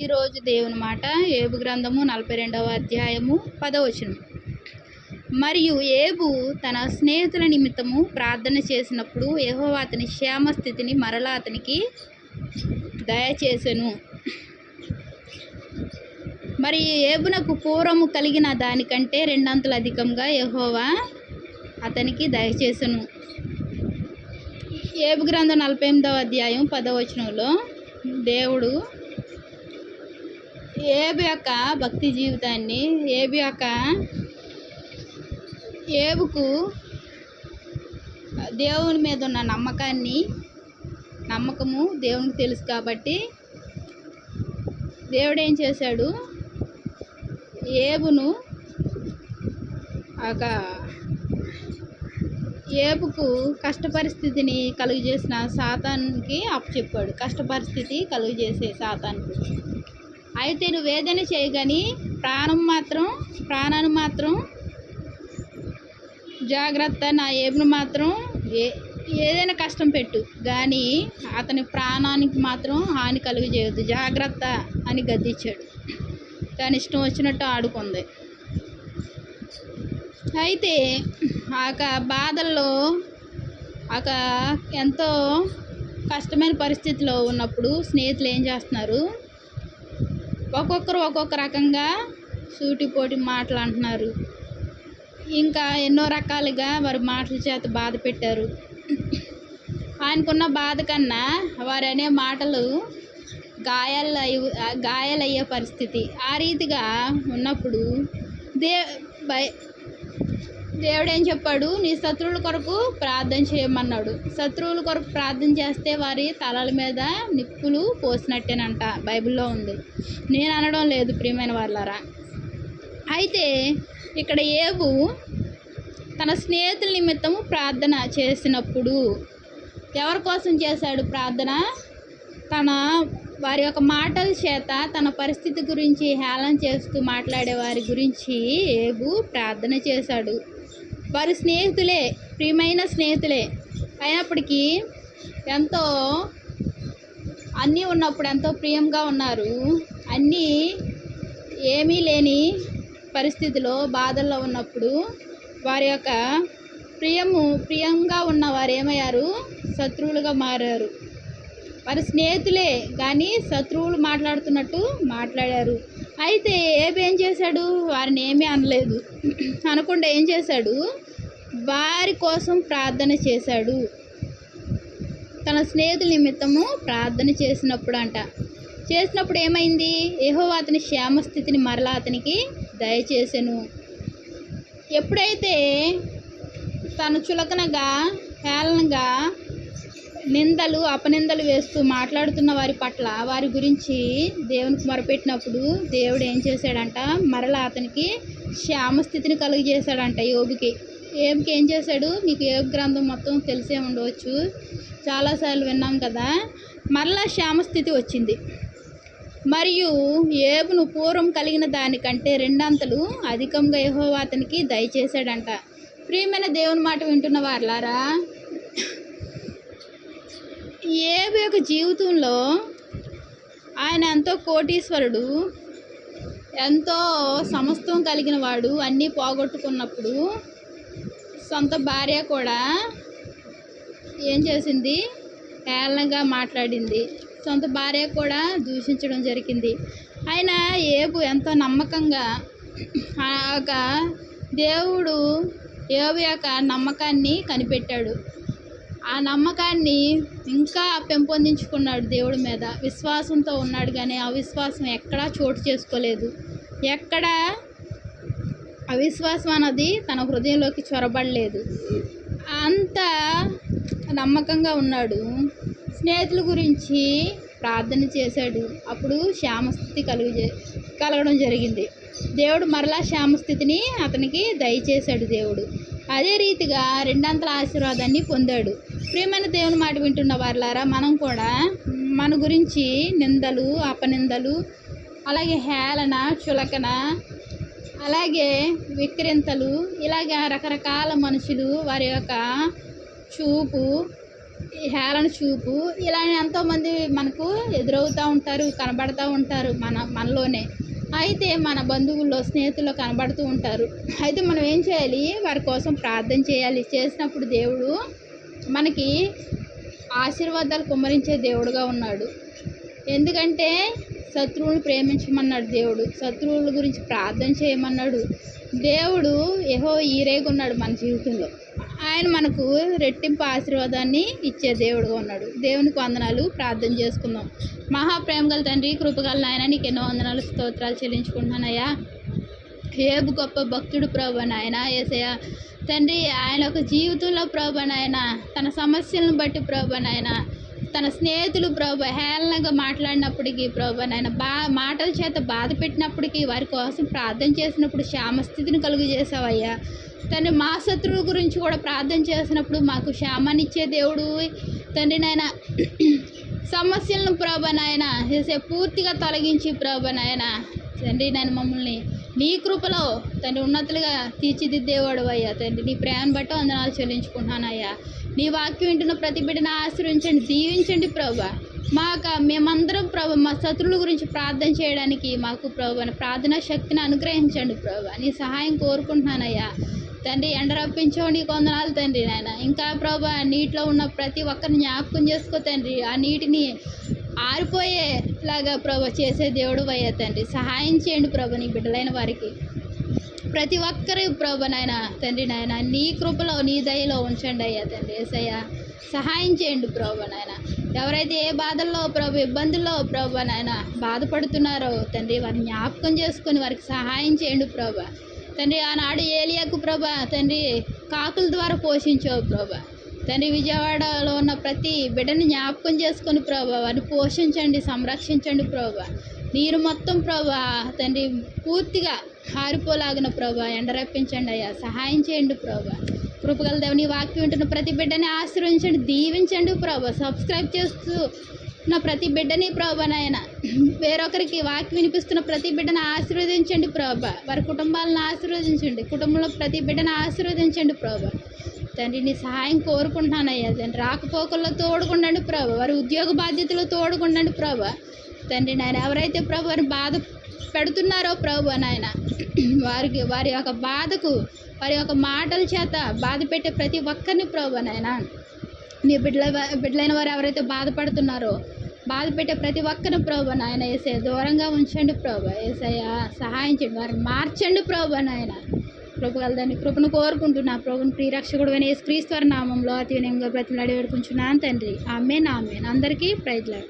ఈరోజు దేవుని మాట ఏబు గ్రంథము నలభై రెండవ అధ్యాయము పదవచనం మరియు ఏబు తన స్నేహితుల నిమిత్తము ప్రార్థన చేసినప్పుడు ఏహో అతని క్షేమ స్థితిని మరలా అతనికి దయచేసెను. మరి ఏబునకు పూర్వము కలిగిన దానికంటే రెండంతలు అధికంగా యహోవా అతనికి దయచేసెను. ఏబు గ్రంథం నలభై ఎనిమిదవ అధ్యాయం పదవచనంలో దేవుడు ఏబు యొక్క భక్తి జీవితాన్ని ఏబు యొక్క ఏబుకు దేవుని మీద ఉన్న నమ్మకాన్ని నమ్మకము దేవునికి తెలుసు కాబట్టి దేవుడు ఏం చేశాడు? ఏబును ఒక ఏబుకు కష్ట పరిస్థితిని కలుగజేసిన సాతానికి అప్పచెప్పాడు. కష్ట పరిస్థితి కలుగజేసే సాతానికి. అయితే నువ్వు ఏదైనా చేయగాని ప్రాణం మాత్రం ప్రాణాన్ని మాత్రం జాగ్రత్త నా ఏబును మాత్రం ఏ ఏదైనా కష్టం పెట్టు. కానీ అతని ప్రాణానికి మాత్రం హాని కలుగజేయద్దు. జాగ్రత్త అని గద్దించాడు. దాని ఇష్టం వచ్చినట్టు ఆడుకుంది. అయితే ఆ యొక్క బాధల్లో ఒక ఎంతో కష్టమైన పరిస్థితిలో ఉన్నప్పుడు స్నేహితులు ఏం చేస్తున్నారు? ఒక్కొక్కరు ఒక్కొక్క రకంగా సూటిపోటి మాటలు అంటున్నారు. ఇంకా ఎన్నో రకాలుగా వారి మాటల చేత బాధ పెట్టారు. ఆయనకున్న బాధ కన్నా వారు అనే మాటలు గాయాలు గాయాలయ్యే పరిస్థితి. ఆ రీతిగా ఉన్నప్పుడు దే బై దేవుడు ఏం చెప్పాడు? నీ శత్రువుల కొరకు ప్రార్థన చేయమన్నాడు. శత్రువుల కొరకు ప్రార్థన చేస్తే వారి తలల మీద నిప్పులు పోసినట్టేనంట బైబిల్లో ఉంది. నేను అనడం లేదు ప్రియమైన వాళ్ళారా అయితే ఇక్కడ ఏబు తన స్నేహితుల నిమిత్తము ప్రార్థన చేసినప్పుడు ఎవరి కోసం చేశాడు ప్రార్థన? తన వారి యొక్క మాటల చేత తన పరిస్థితి గురించి హేళన చేస్తూ మాట్లాడే వారి గురించి ఏబు ప్రార్థన చేశాడు. వారి స్నేహితులే ప్రియమైన స్నేహితులే. అయినప్పటికీ ఎంతో అన్నీ ఉన్నప్పుడు ఎంతో ప్రియంగా ఉన్నారు. అన్నీ ఏమీ లేని పరిస్థితిలో బాధల్లో ఉన్నప్పుడు వారి యొక్క ప్రియము ప్రియంగా ఉన్న వారు ఏమయ్యారు? శత్రువులుగా మారారు. వారి స్నేహితులే కానీ శత్రువులు మాట్లాడుతున్నట్టు మాట్లాడారు. అయితే ఏబి ఏం చేశాడు? వారిని ఏమీ అనలేదు. అనకుండా ఏం చేశాడు? వారి కోసం ప్రార్థన చేశాడు. తన స్నేహితుల నిమిత్తము ప్రార్థన చేసినప్పుడు అంట చేసినప్పుడు ఏమైంది? ఏహో అతని క్షేమస్థితిని మరలా అతనికి దయచేసెను. ఎప్పుడైతే తను చులకనగా హేళనగా నిందలు అపనిందలు వేస్తూ మాట్లాడుతున్న వారి పట్ల వారి గురించి దేవునికి మొరపెట్టినప్పుడు దేవుడు ఏం చేశాడంట? మరలా అతనికి క్షేమస్థితిని కలుగజేశాడంట యోగికి. ఏమికి ఏం చేశాడు? మీకు యోగ గ్రంథం మొత్తం తెలిసే ఉండవచ్చు. చాలాసార్లు విన్నాం కదా మరలా క్షేమస్థితి వచ్చింది. మరియు ఏబును పూర్వం కలిగిన దానికంటే రెండంతలు అధికంగా యహోవా అతనికి దయచేశాడంట. ప్రియమైన దేవుని మాట వింటున్న వాళ్ళారా ఏబు యొక్క జీవితంలో ఆయన ఎంతో కోటీశ్వరుడు ఎంతో సమస్తం కలిగిన వాడు అన్నీ పోగొట్టుకున్నప్పుడు సొంత భార్య కూడా ఏం చేసింది? ఏలనంగా మాట్లాడింది. సొంత భార్య కూడా దూషించడం జరిగింది. ఆయన ఏబు ఎంతో నమ్మకంగా ఒక దేవుడు ఏబు యొక్క నమ్మకాన్ని కనిపెట్టాడు. ఆ నమ్మకాన్ని ఇంకా పెంపొందించుకున్నాడు దేవుడి మీద. విశ్వాసంతో ఉన్నాడు కానీ అవిశ్వాసం ఎక్కడా చోటు చేసుకోలేదు. ఎక్కడ అవిశ్వాసం అన్నది తన హృదయంలోకి చొరబడలేదు. అంత నమ్మకంగా ఉన్నాడు. స్నేహితుల గురించి ప్రార్థన చేశాడు. అప్పుడు శ్యామస్థితి కలుగు కలగడం జరిగింది. దేవుడు మరలా శ్యామస్థితిని అతనికి దయచేశాడు దేవుడు. అదే రీతిగా రెండంతల ఆశీర్వాదాన్ని పొందాడు. ప్రియమైన దేవుని మాట వింటున్న వారులారా మనం కూడా మన గురించి నిందలు అపనిందలు అలాగే హేళన చులకన అలాగే విక్రింతలు ఇలాగే రకరకాల మనుషులు వారి యొక్క చూపు హేళన చూపు ఇలా ఎంతోమంది మనకు ఎదురవుతూ ఉంటారు కనబడుతూ ఉంటారు మన మనలోనే. అయితే మన బంధువుల్లో స్నేహితుల్లో కనబడుతూ ఉంటారు. అయితే మనం ఏం చేయాలి? వారి కోసం ప్రార్థన చేయాలి. చేసినప్పుడు దేవుడు మనకి ఆశీర్వాదాలు కుమ్మరించే దేవుడుగా ఉన్నాడు. ఎందుకంటే శత్రువులను ప్రేమించమన్నాడు దేవుడు. శత్రువుల గురించి ప్రార్థన చేయమన్నాడు. దేవుడు ఏహో ఈరేగున్నాడు మన జీవితంలో. ఆయన మనకు రెట్టింపు ఆశీర్వాదాన్ని ఇచ్చే దేవుడుగా ఉన్నాడు. దేవునికి వందనాలు. ప్రార్థన చేసుకుందాం. మహాప్రేమ గల తండ్రి కృపగల నాయన నీకు ఎన్నో వందనాలు స్తోత్రాలు చెల్లించుకుంటున్నానయ్యా. ఏబు గొప్ప భక్తుడు ప్రభు నాయన ఏసయ్య. తండ్రి ఆయన ఒక జీవితంలో ప్రభు నాయన తన సమస్యలను బట్టి ప్రభు నాయన తన స్నేహితులు ప్రభు హేళనగా మాట్లాడినప్పటికీ ప్రభు నాయన బా మాటల చేత బాధ పెట్టినప్పటికీ వారి కోసం ప్రార్థన చేసినప్పుడు క్షామస్థితిని కలుగు చేసావయ్యా తండ్రి మా శత్రువుల గురించి కూడా ప్రార్థన చేసినప్పుడు మాకు క్షేమాన్నిచ్చే దేవుడు. తండ్రి నాయన సమస్యలను ప్రభనాయన చేసే పూర్తిగా తొలగించి ప్రభా నాయన. తండ్రి నేను మమ్మల్ని నీ కృపలో తండ్రి ఉన్నతులుగా తీర్చిదిద్దేవాడు అయ్యా. తండ్రి నీ ప్రేమను బట్టి వందనాలు చెల్లించుకుంటున్నానయ్యా. నీ వాక్యం వింటున్న ప్రతి బిడ్డను ఆశ్రయించండి దీవించండి ప్రభా. మాకు మేమందరం ప్రభు మా శత్రువుల గురించి ప్రార్థన చేయడానికి మాకు ప్రభు ప్రార్థనా శక్తిని అనుగ్రహించండి ప్రభు. నీ సహాయం కోరుకుంటున్నానయ్యా. తండ్రి ఎండ కొందనాలు తండ్రి నాయన. ఇంకా ప్రభా నీటిలో ఉన్న ప్రతి ఒక్కరిని జ్ఞాపకం చేసుకో తండ్రి. ఆ నీటిని ఆరిపోయేలాగా ప్రభా చేసే దేవుడు అయ్యా తండ్రి. సహాయం చేయండి ప్రభు నీ బిడ్డలైన వారికి. ప్రతి ఒక్కరి ప్రభు నాయన తండ్రి నాయన నీ కృపలో నీ దయలో ఉంచండి అయ్యా తండ్రి. ఏసయ్యా సహాయం చేయండి ప్రభు నాయన. ఎవరైతే ఏ బాధల్లో ప్రభు ఇబ్బందుల్లో ప్రభు నాయన బాధపడుతున్నారో తండ్రి వారిని జ్ఞాపకం చేసుకొని వారికి సహాయం చేయండి ప్రభు. తండ్రి ఆనాడు ఏలియాకు ప్రభా తండ్రి కాకుల ద్వారా పోషించావు ప్రభా. తండ్రి విజయవాడలో ఉన్న ప్రతి బిడ్డని జ్ఞాపకం చేసుకొని ప్రభా వారిని పోషించండి సంరక్షించండి ప్రభా. నీరు మొత్తం ప్రభా తండ్రి పూర్తిగా హారిపోలాగిన ప్రభా ఎండరప్పించండి అయ్యా. సహాయం చేయండి ప్రభా. కృపగల దేవుని వాక్యం ఉంటున్న ప్రతి బిడ్డని ఆశీర్వదించండి దీవించండి ప్రభా. సబ్స్క్రైబ్ చేస్తూ నా ప్రతి బిడ్డని ప్రభా నాయన. వేరొకరికి వాక్యం వినిపిస్తున్న ప్రతి బిడ్డను ఆశీర్వదించండి ప్రభా. వారి కుటుంబాలను ఆశీర్వదించండి. కుటుంబంలో ప్రతి బిడ్డను ఆశీర్వదించండి ప్రభా. తండ్రి నీ సహాయం కోరుకుంటున్నానయ్యా. తండ్రి రాకపోకల్లో తోడుకుండండి ప్రభా. వారి ఉద్యోగ బాధ్యతలు తోడుకుండండి ప్రభా. తండ్రి నాయన ఎవరైతే ప్రభు వారిని బాధ పెడుతున్నారో ప్రభు నాయన వారికి వారి యొక్క బాధకు వారి యొక్క మాటల చేత బాధ పెట్టే ప్రతి ఒక్కరిని ప్రభు నాయన. నీ బిడ్డల బిడ్డలైన వారు ఎవరైతే బాధపడుతున్నారో బాధ పెట్టే ప్రతి ఒక్కరిని ప్రభు నాయన. వేసే దూరంగా ఉంచండి ప్రభు. ఏసయ్య సహాయం చేయండి వారిని మార్చండి ప్రభు నాయన. కృప దాన్ని కృపను కోరుకుంటున్నా. ప్రభుని ప్రియరక్షకుడు అని క్రీస్తు నామంలో అతి వినయంగా బ్రతిలాడి వేడుకుంటున్నాను తండ్రి. ఆమె నామే అందరికీ ప్రైజ్లాడు